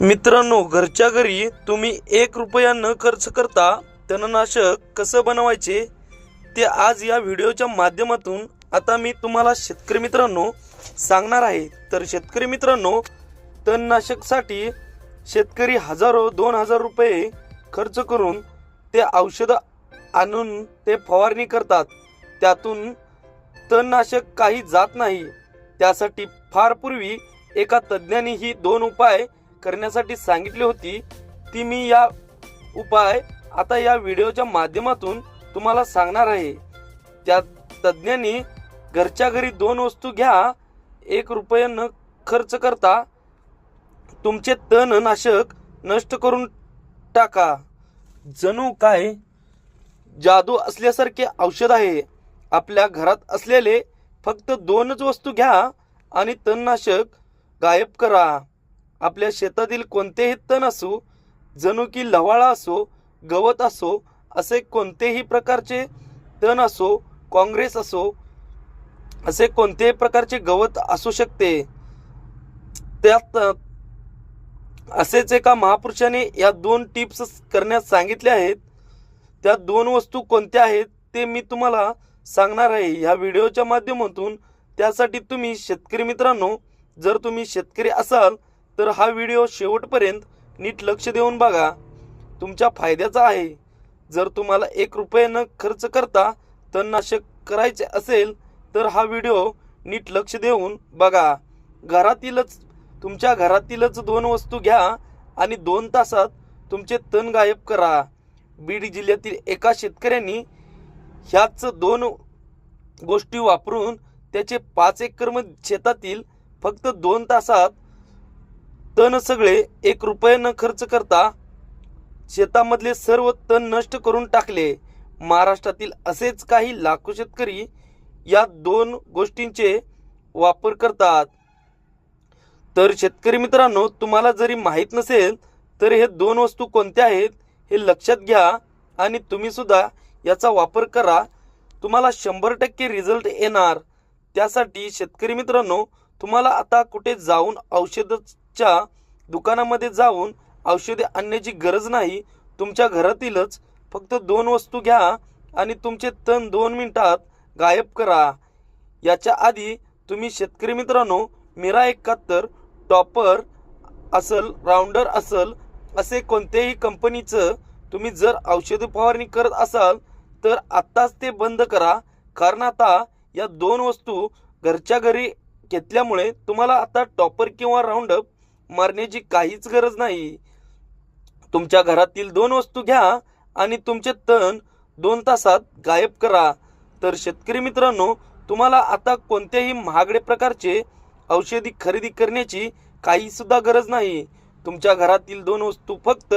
मित्रांनो घरच्या घरी तुम्ही एक रुपया न खर्च करता तणनाशक कसं बनवायचे ते आज या व्हिडिओच्या माध्यमातून आता मी तुम्हाला शेतकरी मित्रांनो सांगणार आहे. तर शेतकरी मित्रांनो तणनाशकसाठी शेतकरी हजारो दोन हजार रुपये खर्च करून ते औषधं आणून ते फवारणी करतात. त्यातून तणनाशक काही जात नाही. त्यासाठी फार पूर्वी एका तज्ज्ञांनी ही दोन उपाय करण्यासाठी सांगितली होती ती मी या उपाय आता या व्हिडिओच्या माध्यमातून तुम्हाला सांगणार आहे. त्या तज्ज्ञांनी घरच्या घरी दोन वस्तू घ्या एक रुपये न खर्च करता तुमचे तणनाशक नष्ट करून टाका. जणू काय जादू असल्यासारखे औषध आहे. आपल्या घरात असलेले फक्त दोनच वस्तू घ्या आणि तणनाशक गायब करा. आपल्या शेतातील कोणतेही तण असो जणू की लवाळा असो गवत असो असे कोणतेही प्रकारचे तण असो काँग्रेस असो असे कोणतेही प्रकारचे गवत असू शकते. त्यात असेच एका महापुरुषाने या दोन टिप्स करण्यास सांगितले आहेत. त्या दोन वस्तू कोणत्या आहेत ते मी तुम्हाला सांगणार आहे. ह्या व्हिडिओच्या माध्यमातून त्यासाठी तुम्ही शेतकरी मित्रांनो जर तुम्ही शेतकरी असाल तर हा व्हिडिओ शेवटपर्यंत नीट लक्ष देऊन बघा. तुमच्या फायद्याचा आहे. जर तुम्हाला एक रुपये न खर्च करता तणनाशक करायचे असेल तर हा व्हिडिओ नीट लक्ष देऊन बघा. घरातीलच तुमच्या घरातीलच दोन वस्तू घ्या आणि दोन तासात तुमचे तण गायब करा. बीड जिल्ह्यातील एका शेतकऱ्यांनी ह्याच दोन गोष्टी वापरून त्याचे पाच एकर शेतातील फक्त दोन तासात तण सगळे एक रुपये न खर्च करता शेतामधले सर्व तण नष्ट करून टाकले. महाराष्ट्रातील असेच काही लाखो शेतकरी या दोन गोष्टींचे वापर करतात. तर शेतकरी मित्रांनो तुम्हाला जरी माहीत नसेल तर हे दोन वस्तू कोणत्या आहेत हे लक्षात घ्या आणि तुम्ही सुद्धा याचा वापर करा. तुम्हाला शंभर टक्के रिझल्ट येणार. त्यासाठी शेतकरी मित्रांनो तुम्हाला आता कुठे जाऊन औषधाच्या दुकानामध्ये जाऊन औषधे आणण्याची गरज नाही तुमच्या घरातीलच. फक्त दोन वस्तू घ्या आणि तुमचे तण दोन मिनिटात गायब करा. याच्या आधी तुम्ही शेतकरी मित्रांनो मिरा एकाहत्तर टॉपर असल राऊंडर असल असे कोणत्याही कंपनीचं तुम्ही जर औषध फवारणी करत असाल तर आत्ताच ते बंद करा. कारण आता या दोन वस्तू घरच्या घरी घेतल्यामुळे तुम्हाला आता टॉपर किंवा राऊंडअप मारण्याची काहीच गरज नाही. तुमच्या घरातील दोन वस्तू घ्या आणि तुमचे तण दोन तासात गायब करा. तर शेतकरी मित्रांनो तुम्हाला आता कोणत्याही महागडे प्रकारचे औषधी खरेदी करण्याची काही सुद्धा गरज नाही. तुमच्या घरातील दोन वस्तू फक्त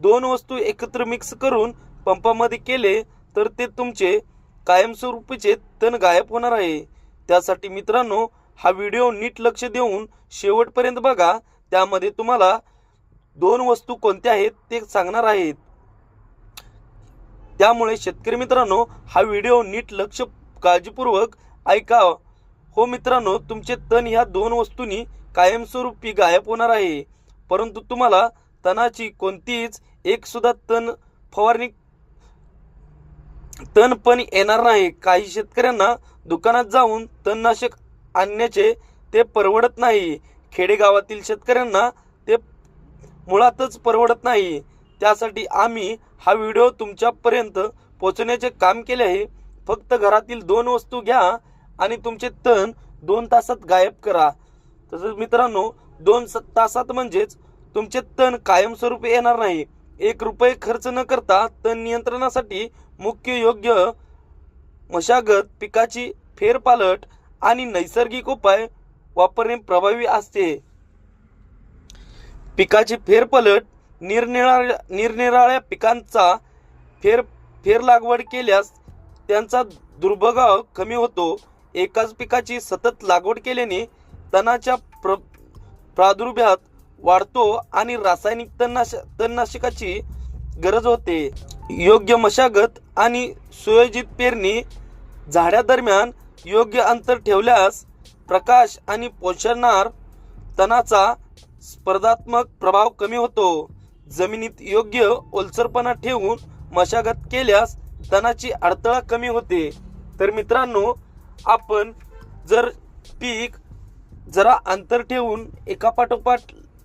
दोन वस्तू एकत्र मिक्स करून पंपामध्ये केले तर ते तुमचे कायमस्वरूपीचे तण गायब होणार आहे. त्यासाठी मित्रांनो हा व्हिडिओ नीट लक्ष देऊन शेवटपर्यंत बघा. त्यामध्ये तुम्हाला दोन वस्तू कोणत्या आहेत ते सांगणार आहेत. त्यामुळे शेतकरी मित्रांनो हा व्हिडिओ नीट लक्ष काळजीपूर्वक ऐका. हो मित्रांनो तुमचे तण ह्या दोन वस्तूंनी कायमस्वरूपी गायब होणार आहे. परंतु तुम्हाला तणाची कोणतीच एकसुद्धा तण फवारणी तण पण येणार नाही. काही शेतकऱ्यांना दुकानात जाऊन तणनाशक आणण्याचे ते परवडत नाही. खेडेगावातील शेतकऱ्यांना ते मुळातच परवडत नाही. त्यासाठी आम्ही हा व्हिडिओ तुमच्यापर्यंत पोचण्याचे काम केले आहे. फक्त घरातील दोन वस्तू घ्या आणि तुमचे तण दोन तासात गायब करा. तसंच मित्रांनो दोन स- तासात म्हणजेच तुमचे तण कायमस्वरूपी येणार नाही. एक रुपये खर्च न करता तण नियंत्रणासाठी मुख्य योग्य मशागत पिकाची फेरपालट आणि नैसर्गिक उपाय वापरणे प्रभावी असते. पिकाची फेरपलट निरनिराळ्या निरनिराळ्या पिकांचा फेर फेर लागवड केल्यास त्यांचा दुर्भगाव कमी होतो. एकाच पिकाची सतत लागवड केल्याने तणाच्या प्र प्रादुर्भात वाढतो आणि रासायनिक तणनाश तणनाशकाची गरज होते. योग्य मशागत आणि सुयोजित पेरणी झाडादरम्यान योग्य अंतर ठेवल्यास प्रकाश आणि पोषणार तणाचा स्पर्धात्मक प्रभाव कमी होतो. जमिनीत योग्य ओलसरपणा ठेवून मशागत केल्यास तणाची अडथळा कमी होते. तर मित्रांनो आपण जर पीक जरा अंतर ठेवून एका पाठोपाठ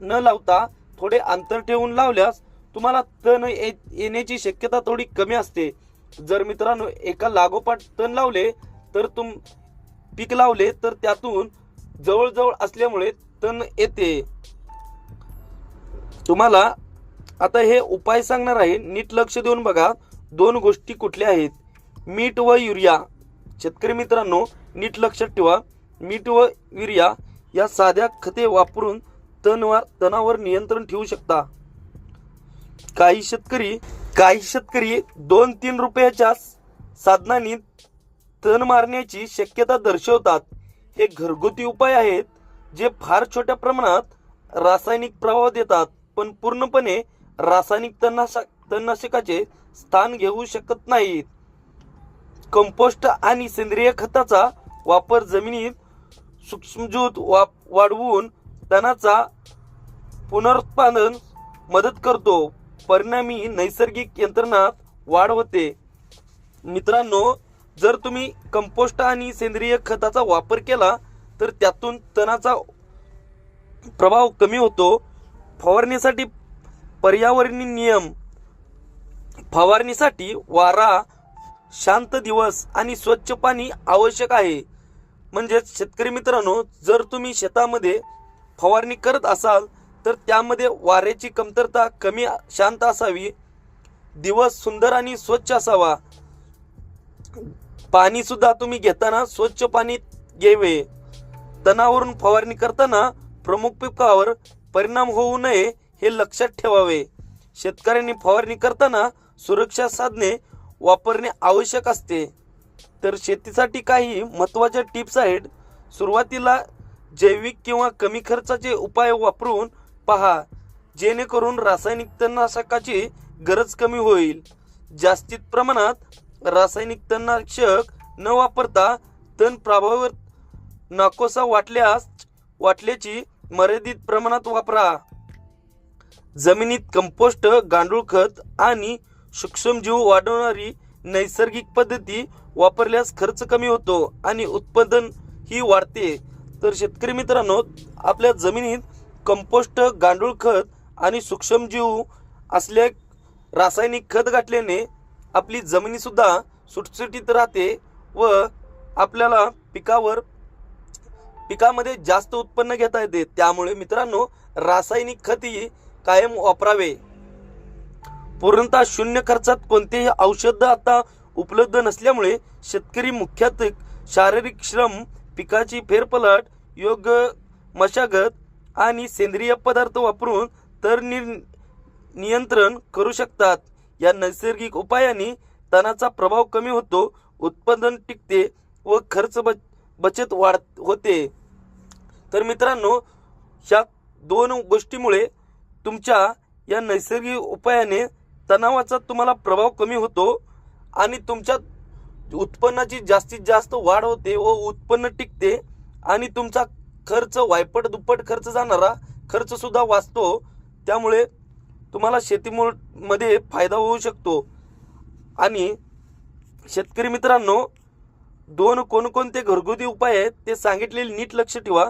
न लावता थोडे अंतर ठेवून लावल्यास तुम्हाला तण ये- येण्याची शक्यता थोडी कमी असते. जर मित्रांनो एका लागोपाठ तण लावले तर तुम पीक लावले तर त्यातून जवळजवळ असल्यामुळे तण येते. तुम्हाला आता हे उपाय सांगणार आहे. नीट लक्ष देऊन बघा. दोन गोष्टी कुठल्या आहेत? मीठ व युरिया. शेतकरी मित्रांनो नीट लक्षात ठेवा. मीठ व युरिया या साध्या खते वापरून तणवर तणावर नियंत्रण ठेवू शकता. काही शेतकरी काही शेतकरी दोन तीन रुपयाच्या साधनांनी तण मारण्याची शक्यता दर्शवतात. हे घरगुती उपाय आहेत जे फार छोट्या प्रमाणात रासायनिक प्रभाव देतात पण पूर्णपणे रासायनिक तणनाशक तणनाशकाचे स्थान घेऊ शकत नाहीत. कंपोस्ट आणि सेंद्रिय खताचा वापर जमिनीत सूक्ष्मजूत वाप वाढवून तणाचा पुनरुत्पादन मदत करतो. परिणामी नैसर्गिक यंत्रणात वाढ होते. मित्रांनो जर तुम्ही कंपोस्ट आणि सेंद्रिय खताचा वापर केला तर त्यातून तणाचा प्रभाव कमी होतो. फवारणीसाठी पर्यावरणीय नियम. फवारणीसाठी वारा शांत दिवस आणि स्वच्छ पाणी आवश्यक आहे. म्हणजेच शेतकरी मित्रांनो जर तुम्ही शेतामध्ये फवारणी करत असाल तर त्यामध्ये वाऱ्याची कमतरता कमी शांत असावी. दिवस सुंदर आणि स्वच्छ असावा. पाणी सुद्धा तुम्ही घेताना स्वच्छ पाणी घ्यावे. तणावरून फवारणी करताना प्रमुख पिकावर परिणाम होऊ नये हे लक्षात ठेवावे. शेतकऱ्यांनी फवारणी करताना सुरक्षा साधने वापरणे आवश्यक असते. तर शेतीसाठी काही महत्त्वाच्या टिप्स आहेत. सुरुवातीला जैविक किंवा कमी खर्चाचे उपाय वापरून पहा जेणेकरून रासायनिक तणनाशकाची गरज कमी होईल. जास्तीत प्रमाणात रासायनिक तणनाशक न वापरता तण प्रभावावर नाकोसा वाटल्यास वाटल्याची मर्यादित प्रमाणात वापरा. जमिनीत कंपोस्ट गांडूळ खत आणि सूक्ष्मजीव वाढवणारी नैसर्गिक पद्धती वापरल्यास खर्च कमी होतो आणि उत्पादन ही वाढते. तर शेतकरी मित्रांनो आपल्या जमिनीत कंपोस्ट गांडूळ खत आणि सूक्ष्मजीव असल्या रासायनिक खत घातल्याने आपली जमिनीसुद्धा सुटसुटीत राहते व आपल्याला पिकावर पिकामध्ये जास्त उत्पन्न घेता येते. त्यामुळे मित्रांनो रासायनिक खती कायम वापरावे. पूर्णतः शून्य खर्चात कोणतेही औषध आता उपलब्ध नसल्यामुळे शेतकरी मुख्यत शारीरिक श्रम पिकाची फेरपलट योग्य मशागत आणि सेंद्रिय पदार्थ वापरून तर नियंत्रण करू शकतात. या नैसर्गिक उपायांनी तणाचा प्रभाव कमी होतो उत्पादन टिकते व खर्च बच बचत वाढ होते. तर मित्रांनो ह्या दोन गोष्टीमुळे तुमच्या या नैसर्गिक उपायाने तणावाचा तुम्हाला प्रभाव कमी होतो आणि तुमच्या उत्पन्नाची जास्तीत जास्त वाढ होते व उत्पन्न टिकते आणि तुमचा खर्च वायपट दुप्पट खर्च जाणारा खर्चसुद्धा वाचतो. त्यामुळे तुम्हाला शेतीमध्ये फायदा होऊ शकतो. आणि शेतकरी मित्रांनो दोन कोणकोणते घरगुती उपाय आहेत ते सांगितलेले नीट लक्ष ठेवा.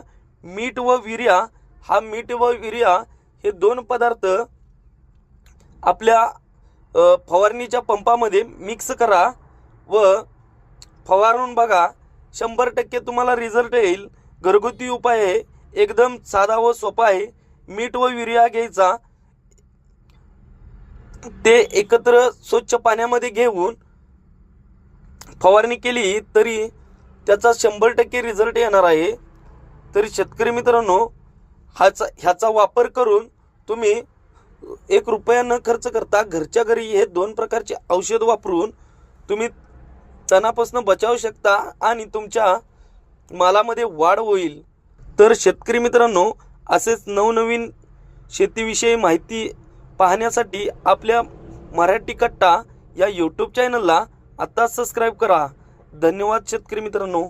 मीठ व विर्या हा मीठ व विर्या हे दोन पदार्थ आपल्या फवारणीच्या पंपामध्ये मिक्स करा व फवारून बघा. शंभर टक्के तुम्हाला रिझल्ट येईल. घरगुती उपाय आहे. एकदम साधा व सोपा आहे. मीठ व युरिया घ्यायचा. ते एकत्र स्वच्छ पाण्यामध्ये घेऊन फवारणी केली तरी त्याचा शंभर टक्के रिझल्ट येणार आहे. तरी शेतकरी मित्रांनो ह्याचा ह्याचा वापर करून तुम्ही एक रुपया न खर्च करता घरच्या घरी हे दोन प्रकारचे औषध वापरून तुम्ही तणापासून बचावू शकता आणि तुमच्या मालामध्ये वाढ होईल. तर शेतकरी मित्रांनो असेच नवनवीन शेतीविषयी माहिती पाहण्यासाठी आपल्या मराठी कट्टा या यूट्यूब चॅनलला आत्ताच सबस्क्राईब करा. धन्यवाद शेतकरी मित्रांनो.